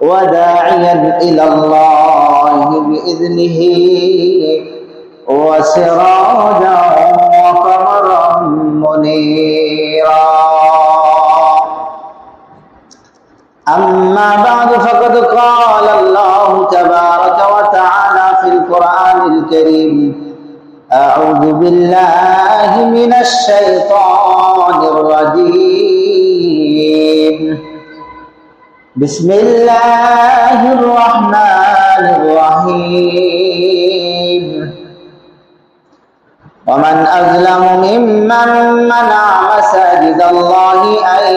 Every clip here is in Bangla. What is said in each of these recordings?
وداعيا إلى الله بإذنه وسراجا وقمرا منيرا. أما بعد فقد قال الله تبارك وتعالى في القرآن الكريم أعوذ بالله من الشيطان الرجيم. بسم الله الرحمن الرحيم ومن أظلم ممن منع مساجد الله أن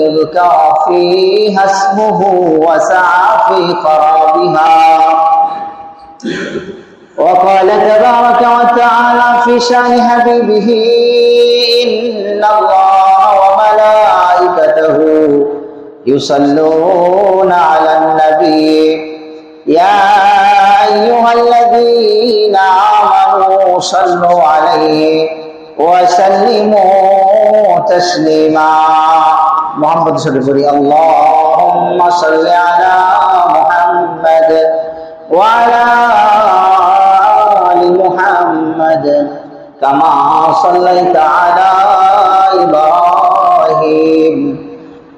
يذكر فيها اسمه وسعى في خرابها وقال تبارك وتعالى في شان حبيبه إن الله وملائكته يصلون على النبي. يا أيها الذين آمنوا صلوا عليه وسلموا تسليما. محمد صلى الله عليه اللهم صل على محمد وعلى آل محمد كما صليت على إبراهيم.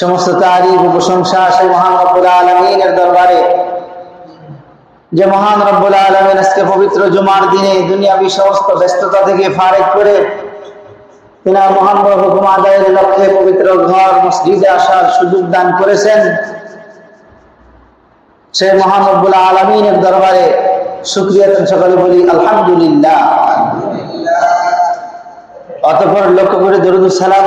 সমস্ত তারিফ প্রশংসা সেই মহান রব্বুল আলমিনের দরবারে। যে মহান রব্বুল আলমিন আজকে পবিত্র জুমার দিনে দুনিয়াবি সমস্ত ব্যস্ততা থেকে ফারেক করে তিনার মহান হুকুম আদায়ের লক্ষ্যে পবিত্র ঘর, মসজিদে আসার সুযোগ দান করেছেন। সে মহান রব্বুল আলমিনের দরবারে শুক্রিয়া সকলে বলি, আলহামদুলিল্লাহ। অতঃপর লক্ষ্য করে দরুদ সালাম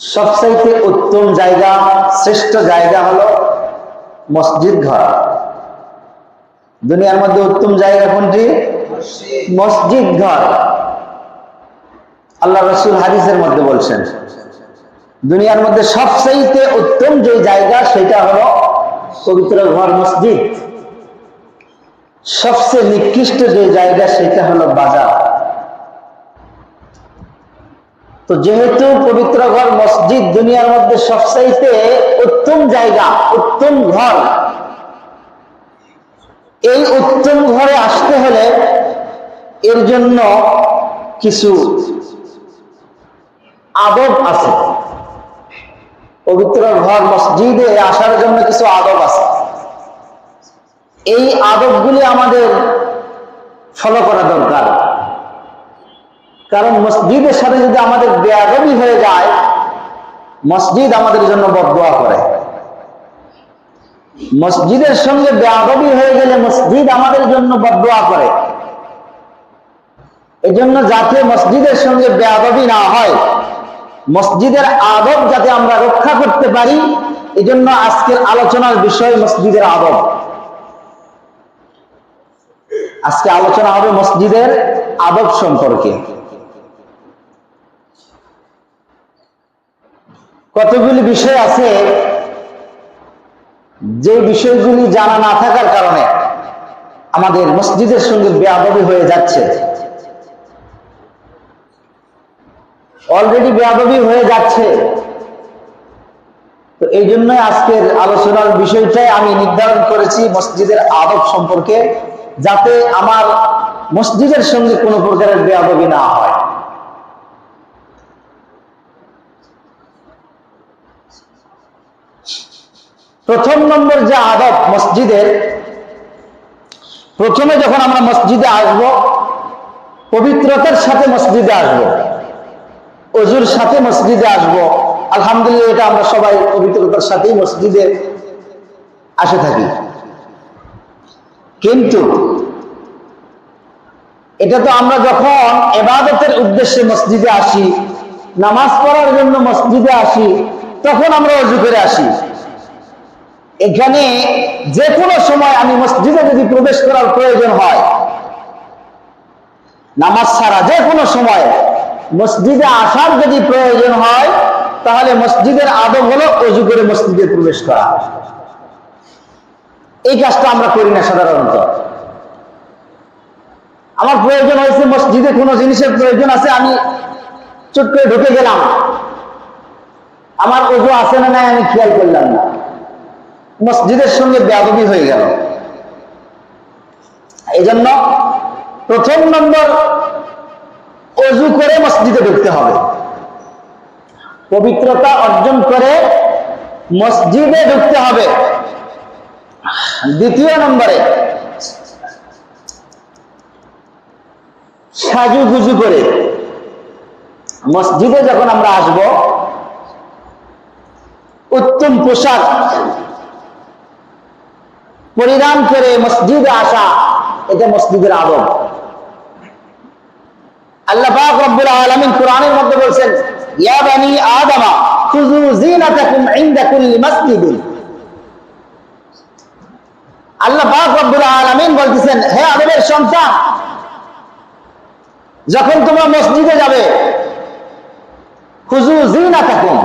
সবচাইতে উত্তম জায়গা, শ্রেষ্ঠ জায়গা হলো মসজিদ ঘর। দুনিয়ার মধ্যে উত্তম জায়গা কোনটি? মসজিদ ঘর। আল্লাহ রসুল হাদিসের মধ্যে বলছেন, দুনিয়ার মধ্যে সবচাইতে উত্তম যে জায়গা সেটা হলো পবিত্র ঘর মসজিদ। সবচেয়ে নিকৃষ্ট যে জায়গা সেটা হলো বাজার। তো যেহেতু পবিত্র ঘর মসজিদ দুনিয়ার মধ্যে সবচাইতে উত্তম জায়গা, উত্তম ঘর, এই উত্তম ঘরে আসতে হলে এর জন্য কিছু আদব আছে। পবিত্র ঘর মসজিদে আসার জন্য কিছু আদব আছে। এই আদবগুলি আমাদের ফলো করা দরকার। কারণ মসজিদের সাথে যদি আমাদের বেয়াদবি হয়ে যায়, মসজিদ আমাদের জন্য বদোয়া করে। মসজিদের সঙ্গে বেআবি হয়ে গেলে মসজিদ আমাদের জন্য বদোয়া করে। এজন্য যাতে মসজিদের সঙ্গে বেআবি না হয়, মসজিদের আদব যাতে আমরা রক্ষা করতে পারি, এজন্য আজকের আলোচনার বিষয় মসজিদের আদব। আজকে আলোচনা হবে মসজিদের আদব সম্পর্কে। কতগুলি বিষয় আছে যে বিষয়গুলি জানা না থাকার কারণে আমাদের মসজিদের সঙ্গে বেআবি হয়ে যাচ্ছে। অলরেডি বেআবি হয়ে যাচ্ছে। তো এই জন্য আজকের আলোচনার বিষয়টাই আমি নির্ধারণ করেছি মসজিদের আদব সম্পর্কে, যাতে আমার মসজিদের সঙ্গে কোনো প্রকারের বেআবি না হয়। প্রথম নম্বর যে আদব মসজিদের, প্রথমে যখন আমরা মসজিদে আসব, পবিত্রতার সাথে মসজিদে আসব, অজুর সাথে মসজিদে আসব, আলহামদুলিল্লাহ এটা আমরা সবাই পবিত্রতার সাথেই মসজিদে আসে থাকি। কিন্তু এটা তো আমরা যখন এবাদতের উদ্দেশ্যে মসজিদে আসি, নামাজ পড়ার জন্য মসজিদে আসি, তখন আমরা অজু করে আসি। এখানে যে কোনো সময় আমি মসজিদে যদি প্রবেশ করার প্রয়োজন হয়, নামাজ ছাড়া যে কোনো সময় মসজিদে আসার যদি প্রয়োজন হয়, তাহলে মসজিদের আদব হলো অজু করে মসজিদে প্রবেশ করা। এই কাজটা আমরা করি না সাধারণত। আমার প্রয়োজন হয়েছে মসজিদে কোনো জিনিসের প্রয়োজন আছে, আমি চুট করে ঢুকে গেলাম। আমার অজু আছে না নাই, আমি খেয়াল করলাম না। মসজিদের সঙ্গে ব্যাধবি হয়ে গেল। এই জন্য প্রথম নম্বর, অজু করে মসজিদে ঢুকতে হবে। পবিত্রতা অর্জন করে মসজিদে ঢুকতে হবে। দ্বিতীয় নম্বরে, সাজুগুজু করে। মসজিদে যখন আমরা আসব, উত্তম পোশাক পরিধান করে মসজিদে আসা, এটা মসজিদের আদব। আল্লাহ আল্লাহ বলতেছেন যখন তোমরা মসজিদে যাবে খুজু খুযু জিনাতাকুম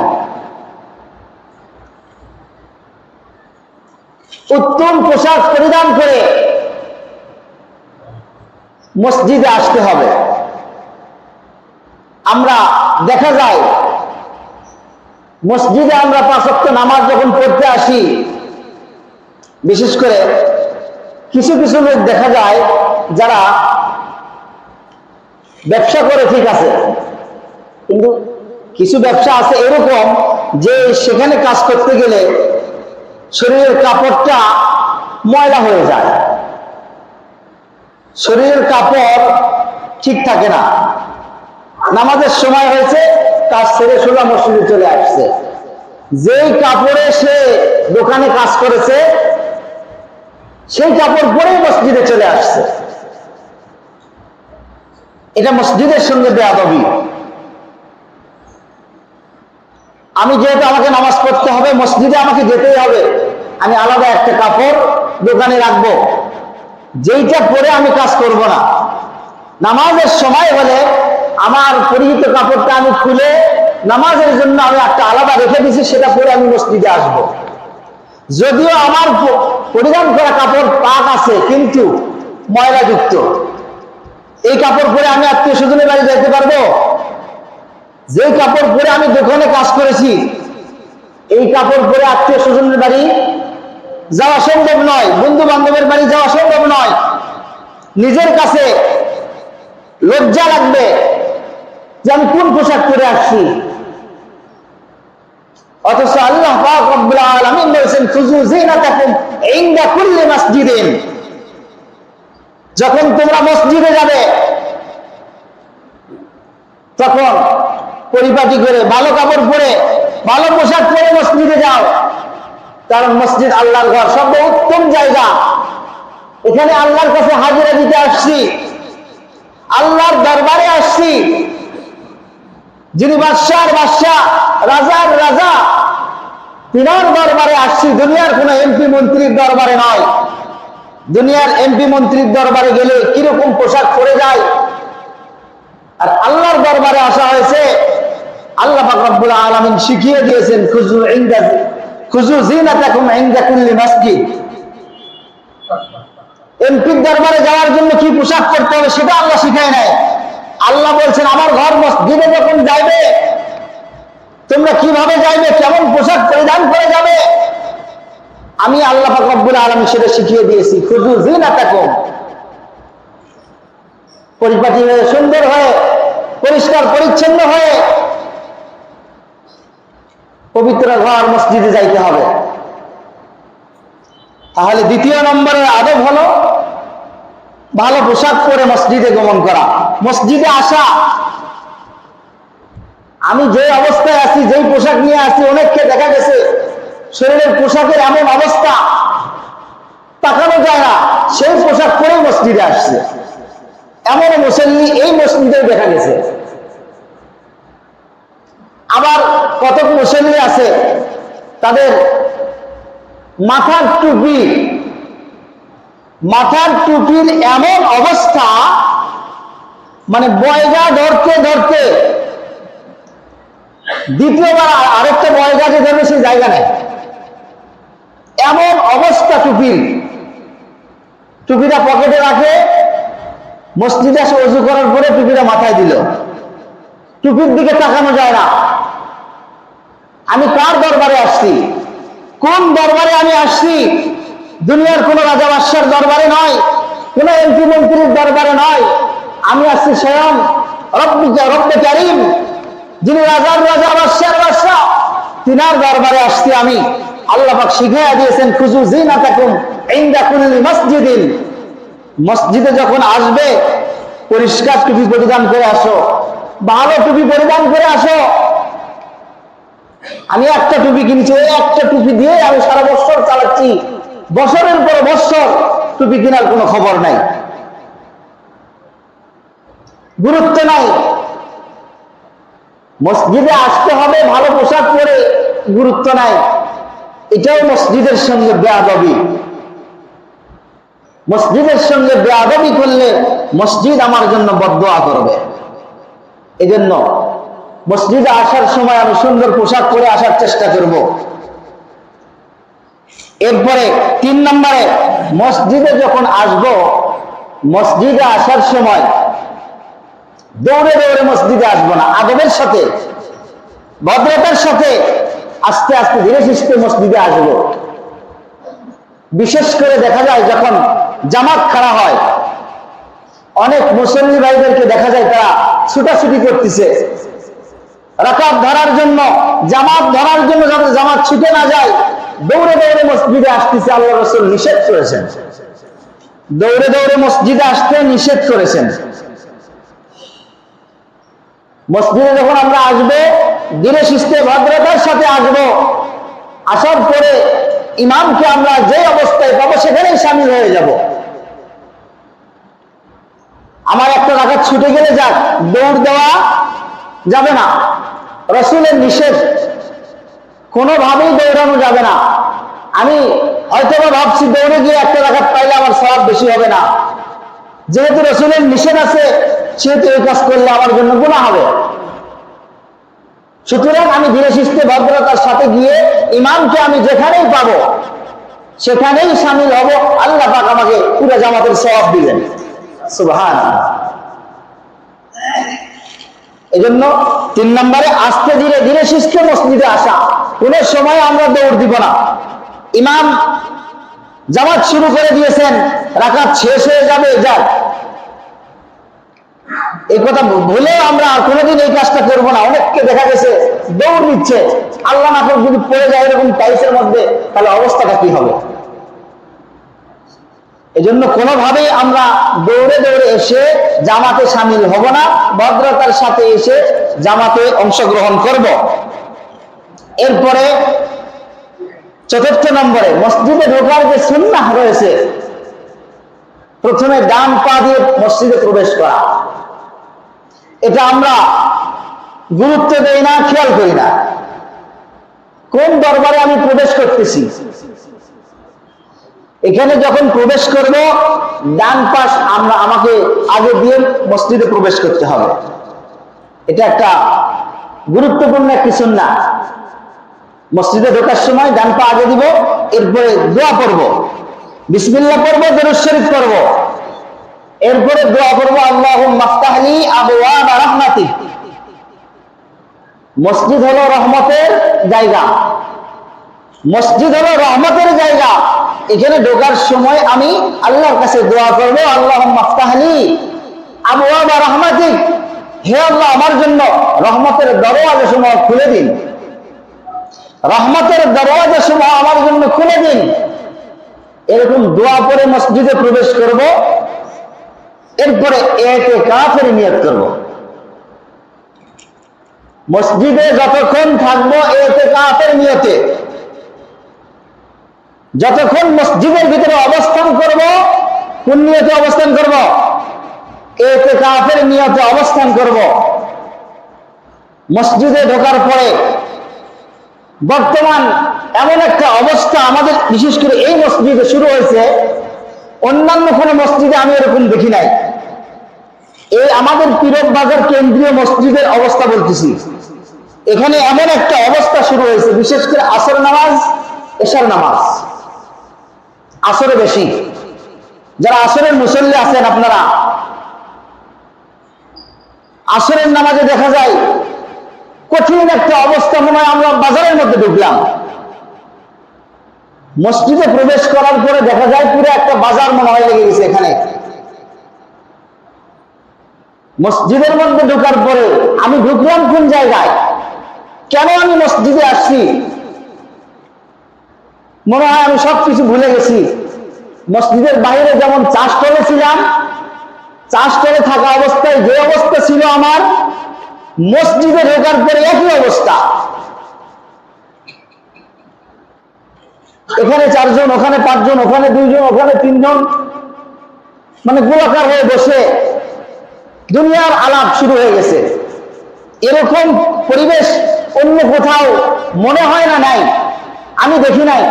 উত্তম পোশাক পরিধান করে মসজিদে আসতে হবে। আমরা দেখা যায়, মসজিদে আমরা পাঁচক্ত নামাজ যখন পড়তে আসি, বিশেষ করে কিছু কিছু লোক দেখা যায় যারা ব্যবসা করে ঠিক আছে, কিন্তু কিছু ব্যবসা আছে এরকম যে সেখানে কাজ করতে গেলে শরীরের কাপড়টা ময়লা হয়ে যায়। শরীরের কাপড় ঠিক থাকে না। নামাজের সময় হয়েছে কাজ সেরে সোজা মসজিদে চলে আসছে। যেই কাপড়ে সে দোকানে কাজ করেছে, সেই কাপড় পরেই মসজিদে চলে আসছে। এটা মসজিদের সঙ্গে বেয়াদবি। আমি যেহেতু আমাকে নামাজ পড়তে হবে, মসজিদে আমাকে যেতেই হবে। আমি আলাদা একটা কাপড় দোকানে রাখব। যেইটা পরে আমি কাজ করব না। নামাজের সময় হলে আমার পরিহিত কাপড়টা আমি খুলে নামাজের জন্য আমি একটা আলাদা রেখে দিছি, সেটা পরে আমি মসজিদে আসব। যদিও আমার পরিধান করা কাপড় পাক আছে, কিন্তু ময়লাযুক্ত। এই কাপড় পরে আমি আত্মীয় স্বজনের বাড়ি যাইতে পারব? যে কাপড় পরে আমি দোকানে কাজ করেছি, এই কাপড় পরে আত্মীয় স্বজনের বাড়ি যাওয়া সম্ভব নয়। বন্ধু বান্ধবের বাড়ি যাওয়া সম্ভব নয়। নিজের কাছে লজ্জা লাগবে যে আমি কোন পোশাক পরে আসছি। অথচ আল্লাহ আলামিন বলেছেন কুল্লি যখন তোমরা মসজিদে যাবে, তখন পরিপাটি করে, ভালো কাপড় পরে, ভালো পোশাক পরে মসজিদে যাও। কারণ মসজিদ আল্লাহর ঘর, সব উত্তম জায়গা। এখানে আল্লাহর কাছে হাজিরা দিতে আসছি। আল্লাহর দরবারে আসছি। যিনি বাদশার বাদশাহ রাজার রাজা, তিনার দরবারে আসছি। দুনিয়ার কোন এমপি মন্ত্রীর দরবারে নয়। দুনিয়ার এমপি মন্ত্রীর দরবারে গেলে কীরকম পোশাক পরে যায়? আর আল্লাহর দরবারে আসা হয়েছে। আল্লাহ পাক রব্বুল আলামিন শিখিয়ে দিয়েছেন খুজু ইনদা দরবারে যাওয়ার জন্য কি পোশাক পরতে হবে সেটা আল্লাহ শিখায় নাই। আল্লাহ বলছেন, আমার ঘর মসজিদে যখন যাইবে, তোমরা কীভাবে যাইবে, কেমন পোশাক পরিধান করে যাবে? আমি আল্লাহ পাক রব্বুল আলামিন সেটা শিখিয়ে দিয়েছি। খুজু জিনাতাকুম। পরিপাটি হয়ে, সুন্দর হয়ে, পরিষ্কার, পরিচ্ছন্ন হয়ে পবিত্র ঘর মসজিদে যাইতে হবে। তাহলে দ্বিতীয় নম্বরের আদব হলো ভালো পোশাক পরে মসজিদে গমন করা। মসজিদে আসা। আমি যে অবস্থায় আছি, যেই পোশাক নিয়ে আসি অনেককে দেখা গেছে শরীরের পোশাকের এমন অবস্থা। তাকানো যায় না, সেই পোশাক পরে মসজিদে আসছে। এমন মুসল্লি এই মসজিদে দেখা গেছে। আবার কতক মুসল্লি আছে? তাদের মাথার টুপি। মাথার টুপির এমন অবস্থা মানে বয়গা ধরতে ধরতে। দ্বিতীয়বার আরেকটা বয়গা যে ধরবে সেই জায়গা নেই। এমন অবস্থা টুপির। টুপিটা পকেটে রাখে, মসজিদে এসে অজু করার পরে টুপিটা মাথায় দিল। টুপির দিকে তাকানো যায় না। আমি কার দরবারে আসছি? কোন দরবারে আমি আসছি? দুনিয়ার কোন রাজা বাদশার দরবারে নয়, কোন এমপি মন্ত্রীর দরবারে নয়। আমি আসছি স্বয়ং রব্বে কারিম, যিনি রাজার রাজা, বাদশার বাদশাহ তিনার দরবারে আসছি আমি। আল্লাহ পাক শিখাইয়া দিয়েছেন, খুজু জিনাতাকুম ইনদা কুল্লি মসজিদিন। মসজিদে যখন আসবে, পরিষ্কার টুপি পরিধান করে আসো, ভালো টুপি পরিধান করে আসো। আমি একটা টুপি কিনেছি, ওই একটা টুপি দিয়ে আমি সারা বছর চালাচ্ছি। বছরের পর বছর টুপি কেনার কোনো খবর নাই। গুরুত্ব নাই। মসজিদে আসতে হবে, ভালো পোশাক পরে গুরুত্ব নাই। এটাও মসজিদের সঙ্গে বেয়াদবি। মসজিদের সঙ্গে বেয়াদবি করলে মসজিদ আমার জন্য বদোয়া করবে। এজন্য মসজিদে আসার সময় আমি সুন্দর পোশাক পরে আসার চেষ্টা করব। এরপরে তিন নম্বরে, মসজিদে যখন আসব, মসজিদে আসার সময় দৌড়ে দৌড়ে মসজিদে আসব না, আদবের সাথে, ভদ্রতার সাথে আস্তে আস্তে ধীরে সুস্থে মসজিদে আসব। বিশেষ করে দেখা যায় যখন জামাত খাড়া হয়, অনেক মুসল্লি ভাইদেরকে দেখা যায় তারা ছুটাছুটি করতেছে। রাকাত ধরার জন্য, জামাত ধরার জন্য যাতে জামাত ছুটে না যায়, দৌড়ে দৌড়ে মসজিদে আসতেছে আল্লাহ রসুল নিষেধ করেছেন। দৌড়ে দৌড়ে মসজিদে আসতে নিষেধ করেছেন। মসজিদে যখন আমরা আসব, ধীরে সুস্থে ভদ্রতার সাথে আসব, আসার পরে ইমামকে আমরা যে অবস্থায় পাবো, সেখানেই সামিল হয়ে যাব। আমার একটা রাখাত ছুটে গেলে যাক, দৌড় দেওয়া যাবে না। রসুলের নিষেধ। কোনোভাবেই দৌড়ানো যাবে না। আমি হয়তো ভাবছি দৌড়ে গিয়ে একটা রাখাত পাইলে আমার স্বভাব বেশি হবে না। যেহেতু রসুলের নিষেধ আছে, সেহেতু এই কাজ করলে আমার জন্য গুণা হবে। সুতরাং আমি ধীরে সুস্থে, ভদ্রতার সাথে গিয়ে ইমামকে আমি যেখানেই পাবো, সেখানেই সামিল হব। আল্লাহ পাক আমাকে পুরো জামাতের সবাব দিলেন সুবহান এজন্য তিন নম্বরে, আস্তে ধীরে ধীরে সুস্থে মসজিদে আসা। কোন সময় আমরা দৌড় দিব না। ইমাম জামাত শুরু করে দিয়েছেন, রাকাত শেষ হয়ে যাবে যাক। এই কথা ভুলে আমরা আর কোনোদিন এই কাজটা করব না। অনেককে দেখা গেছে দৌড় নিচ্ছে আল্লাহ না করে যদি পড়ে যায় এরকম টাইসের মধ্যে, তাহলে অবস্থাটা কি হবে? এজন্য কোনোভাবেই আমরা দৌড়ে দৌড়ে এসে জামাতে সামিল হব না, ভদ্রতার সাথে এসে জামাতে অংশগ্রহণ করব। এরপরে চতুর্থ নম্বরে মসজিদে ঢোকার যে সুন্নাহ রয়েছে, প্রথমে ডান পা দিয়ে মসজিদে প্রবেশ করা। এটা আমরা গুরুত্ব দেই না, খেয়াল করি না। কোন দরবারে আমি প্রবেশ করতেছি? এখানে যখন প্রবেশ করব, ডান পাশ আমরা, আমাকে আগে দিয়ে মসজিদে প্রবেশ করতে হবে। এটা একটা গুরুত্বপূর্ণ একটি সুন্না মসজিদে ঢোকার সময় ডান পা আগে দিব, এরপরে দোয়া পড়ব। বিসমিল্লাহ পড়ব, দরুদ শরীফ পড়ব। এরপরে দোয়া করব আল্লাহ মাফতাহলি আবওয়া রাহমাতি। মসজিদ হলো রহমতের জায়গা। মসজিদ হলো রহমতের জায়গা। এখানে ঢোকার সময় আমি আল্লাহর কাছে দোয়া করব আল্লাহ মাফতাহলি আবওয়া বা রহমাতিক। হে আল্লাহ, আমার জন্য রহমতের দরওয়াজা সমূহ খুলে দিন। রহমতের দরওয়াজা সমূহ আমার জন্য খুলে দিন। এরকম দোয়া করে মসজিদে প্রবেশ করব, এরপরে একে কাফের নিয়ত করব। মসজিদে যতক্ষণ থাকব এতে কাফের নিয়তে যতক্ষণ মসজিদের ভিতরে অবস্থান করব নিয়তে অবস্থান করব এতে কাফের নিয়তে অবস্থান করব। মসজিদে ঢোকার পরে বর্তমান এমন একটা অবস্থা আমাদের, বিশেষ করে এই মসজিদে শুরু হয়েছে, অন্যান্য কোনো মসজিদে আমি এরকম দেখি নাই। এই আমাদের পীরব বাজার কেন্দ্রীয় মসজিদের অবস্থা বলতেছি। এখানে এমন একটা অবস্থা শুরু হয়েছে, বিশেষ করে আসর নামাজ, এশার নামাজ। আসরে বেশি। যারা আসরের মুসল্লি আছেন আপনারা, আসরের নামাজে দেখা যায়, কঠিন একটা অবস্থা মনে আমরা বাজারের মধ্যে ঢুকলাম। মসজিদে প্রবেশ করার পরে দেখা যায় পুরো একটা বাজার মনে হয় লেগে গেছে এখানে। মসজিদের মধ্যে ঢোকার পরে আমি ঢুকলাম কোন জায়গায়? কেন আমি মসজিদে আসছি? মনে হয় আমি সবকিছু ভুলে গেছি। মসজিদের বাইরে যেমন চাষ করেছিলাম চাষ করে থাকা অবস্থায় যে অবস্থা ছিল আমার, মসজিদে ঢোকার পরে একই অবস্থা। এখানে চারজন, ওখানে পাঁচজন, ওখানে দুইজন, ওখানে তিনজন মানে গোলাকার হয়ে বসে দুনিয়ার আলাপ শুরু হয়ে গেছে। এরকম পরিবেশ অন্য কোথাও মনে হয় না নাই। আমি দেখি নাই।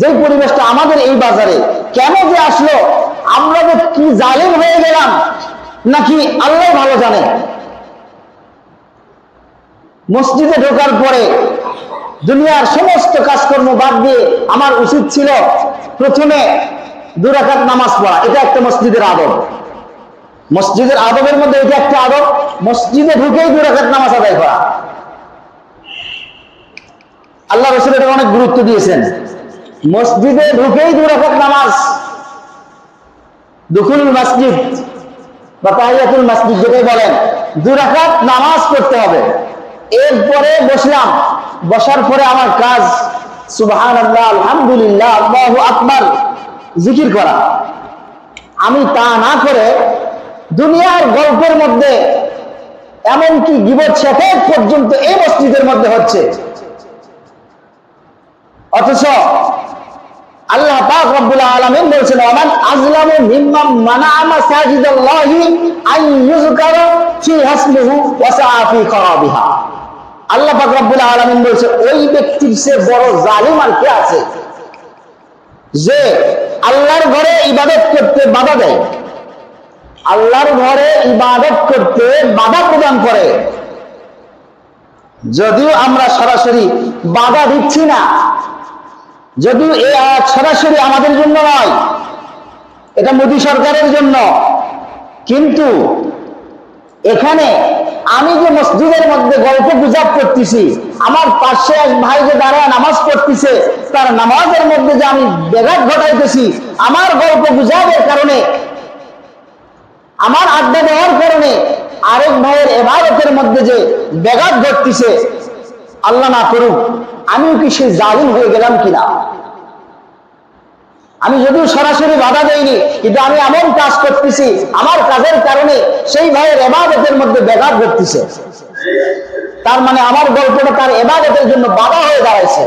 যে পরিবেশটা আমাদের এই বাজারে, কেন যে আসলো? আমরা যে কি জালিম হয়ে গেলাম, নাকি আল্লাহ ভালো জানে? মসজিদে ঢোকার পরে দুনিয়ার সমস্ত কাজকর্ম বাদ দিয়ে আমার উচিত ছিল প্রথমে দুরাকাত নামাজ পড়া, এটা একটা মসজিদের আদব। মসজিদের আদবের মধ্যে এটা একটা আদব, মসজিদে ঢুকেই দুরাকাত নামাজ আদায় করা। আল্লাহ রসুল এটা অনেক গুরুত্ব দিয়েছেন। মসজিদে ঢুকেই দুরাকাত নামাজ। দুখুল মসজিদ বা তাহিয়াতুল মসজিদ যেটাই বলেন দুরাকাত নামাজ পড়তে হবে। এরপরে বসলাম। বসার পরে আমার কাজ সুবহান আল্লাহ আলহামদুলিল্লাহ, আল্লাহ আকবার, জিকির করা। আমি তা না করে দুনিয়ার গল্পের মধ্যে, এমনকি গিবত শেখার পর্যন্ত এই মসজিদের মধ্যে হচ্ছে। অথচ আল্লাহ পাক রব্বুল আলামিন বলছেন, ওমান আজলামু মিম্মান মানাআ মাসাজিদাল্লাহি আন ইউযকারা ফি হাসমুহু ওয়া সাআ ফি খারাবিহা। আল্লাহ পাক রব্বুল আলামিন বলছে, ওই ব্যক্তির সে বড় জালিম আর কে আছে? যে আল্লাহর ঘরে ইবাদত করতে বাধা দেয়, আল্লাহর ঘরে ইবাদত করতে বাধা প্রদান করে। যদিও আমরা সরাসরি বাধা দিচ্ছি না যদিও এই আয়াত সরাসরি আমাদের জন্য নয়, এটা মোদী সরকারের জন্য। কিন্তু এখানে আমি যে মসজিদের মধ্যে গল্প গুজাব করতেছি, আমার পাশে এক ভাই যে দাঁড়ায় নামাজ পড়তেছে, তার নামাজের মধ্যে যে আমি ব্যাঘাত ঘটাইতেছি, আমার গল্প গুজাবের কারণে, আমার আড্ডা দেওয়ার কারণে আরেক ভাইয়ের এবারতের মধ্যে যে ব্যাঘাত ঘটতেছে, আল্লাহ না করুক। আমিও কি সেই জালিম হয়ে গেলাম কিনা? আমি যদিও সরাসরি বাধা দেইনি, কিন্তু আমি এমন কাজ করতেছি, আমার কাজের কারণে সেই ভাইয়ের এবাদতের মধ্যে ব্যাঘাত ঘটতেছে। তার মানে আমার গল্পটা তার এবাদতের জন্য বাধা হয়ে দাঁড়াইছে।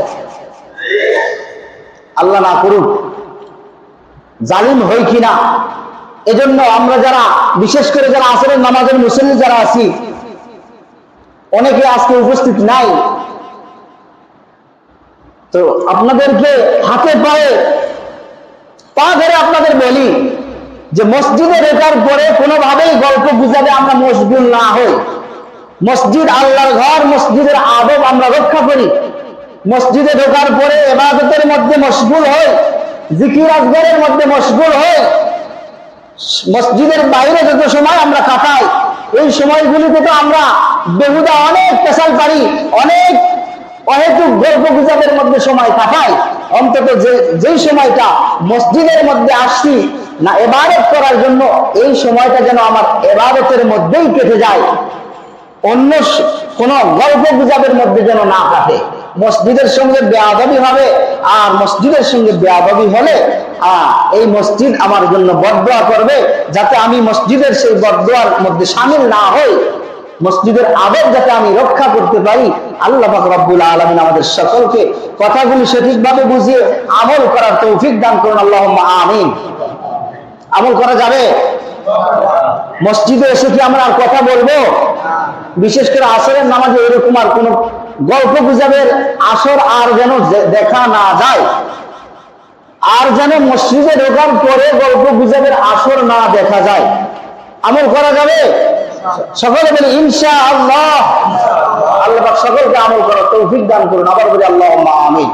আল্লাহ না করুন জালিম হই কিনা, এজন্য আমরা যারা, বিশেষ করে যারা আসরের নামাজের মুসল্লি যারা আছি, অনেকে আজকে উপস্থিত নাই তো আপনাদেরকে হাতে পায়ে পা ধরে আপনাদের বলি যে মসজিদে ঢোকার পরে কোনোভাবেই গল্প বুঝাবে আমরা মশগুল না হই। মসজিদ আল্লাহর ঘর, মসজিদের আদব আমরা রক্ষা করি। মসজিদে ঢোকার পরে এবাদতের মধ্যে মশগুল হই, জিকির আজগরের মধ্যে মশগুল হই। মসজিদের বাইরে যত সময় আমরা কাটাই, এই সময়গুলিতে তো আমরা বেহুদা অনেক পেশাল পারি, অনেক অহেতুক গল্প গুজবের মধ্যে সময় কাটাই। অন্তত যে যেই সময়টা মসজিদের মধ্যে আসছি, না এবারত করার জন্য, এই সময়টা যেন আমার এবারতের মধ্যেই কেটে যায়। অন্য কোন গল্প গুজবের মধ্যে যেন না কাটে। মসজিদের সঙ্গে বেয়াদবি হবে, আর মসজিদের সঙ্গে বেয়াদবি হলে এই মসজিদ আমার জন্য বদয়া করবে, যাতে আমি মসজিদের সেই বদয়ার মধ্যে সামিল না হই। মসজিদের আবেগ যাতে আমি রক্ষা করতে পারি, আল্লাহ রব্বুল আলমিন আমাদের সকলকে কথাগুলি সঠিকভাবে বুঝিয়ে আমল করার তৌফিক দান করুন আল্লাহ আমিন। আমল করা যাবে? মসজিদে এসে কি আমরা আর কথা বলব? বিশেষ করে আসরের নামাজে এরকম আর কোন গল্প গুজবের আসর আর যেন দেখা না যায়। আর যেন মসজিদে ঢোকার পরে গল্প গুজবের আসর না দেখা যায়। আমল করা যাবে? সকলে বলি ইনশা আল্লাহ আল্লাহ সকলকে আমল করার তৌফিক দান করুন। আবার বলি আল্লাহ আমিন।